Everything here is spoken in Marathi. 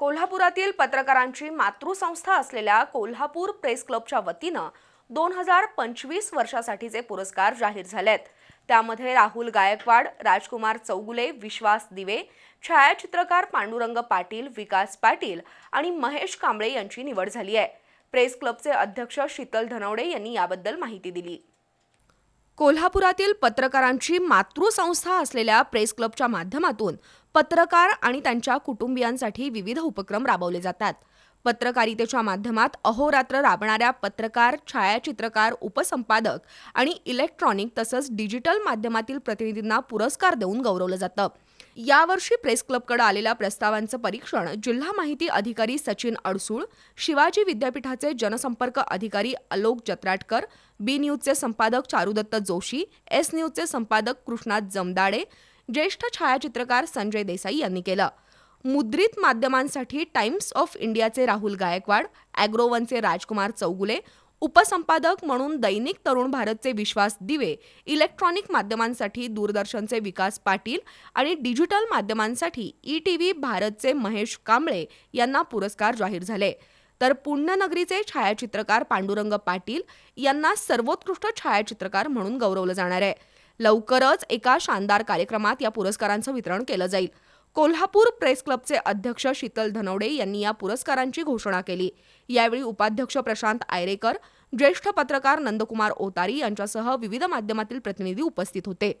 कोल्हापुरातील पत्रकारांची मातृसंस्था असलेल्या कोल्हापूर प्रेस क्लबच्या वतीनं दोन हजार पंचवीस वर्षासाठीचे पुरस्कार जाहीर झालेत. त्यामध्ये राहुल गायकवाड राजकुमार चौगुले विश्वास दिवे छायाचित्रकार पांडुरंग पाटील विकास पाटील आणि महेश कांबळे यांची निवड झाली आहे. प्रेस क्लबचे अध्यक्ष शीतल धनवडे यांनी याबद्दल माहिती दिली. कोल्हापुरातील पत्रकारांची मातृसंस्था असलेल्या प्रेस क्लबच्या माध्यमातून पत्रकार आणि त्यांच्या कुटुंबियांसाठी विविध उपक्रम राबवले जातात. पत्रकारितेच्या माध्यमात अहोरात्र राबणाऱ्या पत्रकार छायाचित्रकार उपसंपादक आणि इलेक्ट्रॉनिक तसंच डिजिटल माध्यमातील प्रतिनिधींना पुरस्कार देऊन गौरवलं जातं. यावर्षी प्रेस क्लबकडे आलेल्या प्रस्तावांचं परीक्षण जिल्हा माहिती अधिकारी सचिन अडसूळ शिवाजी विद्यापीठाचे जनसंपर्क अधिकारी अलोक जत्राटकर बी न्यूजचे संपादक चारुदत्त जोशी एस न्यूजचे संपादक कृष्णात जमदाडे ज्येष्ठ छायाचित्रकार संजय देसाई यांनी केलं. मुद्रित माध्यमांसाठी टाइम्स ऑफ इंडियाचे राहुल गायकवाड अॅग्रोवनचे राजकुमार चौगुले उपसंपादक म्हणून दैनिक तरुण भारतचे विश्वास दिवे इलेक्ट्रॉनिक माध्यमांसाठी दूरदर्शनचे विकास पाटील आणि डिजिटल माध्यमांसाठी ई टी व्ही भारतचे महेश कांबळे यांना पुरस्कार जाहीर झाले. तर पुण्यनगरीचे छायाचित्रकार पांडुरंग पाटील यांना सर्वोत्कृष्ट छायाचित्रकार म्हणून गौरवलं जाणार आहे. लवकरच एका शानदार कार्यक्रमात या पुरस्कारांचं वितरण केलं जाईल. कोल्हापूर प्रेस क्लबचे अध्यक्ष शीतल धनवडे यांनी या पुरस्कारांची घोषणा केली. यावेळी उपाध्यक्ष प्रशांत आयरेकर ज्येष्ठ पत्रकार नंदकुमार ओतारी यांच्यासह विविध माध्यमातील प्रतिनिधी उपस्थित होते.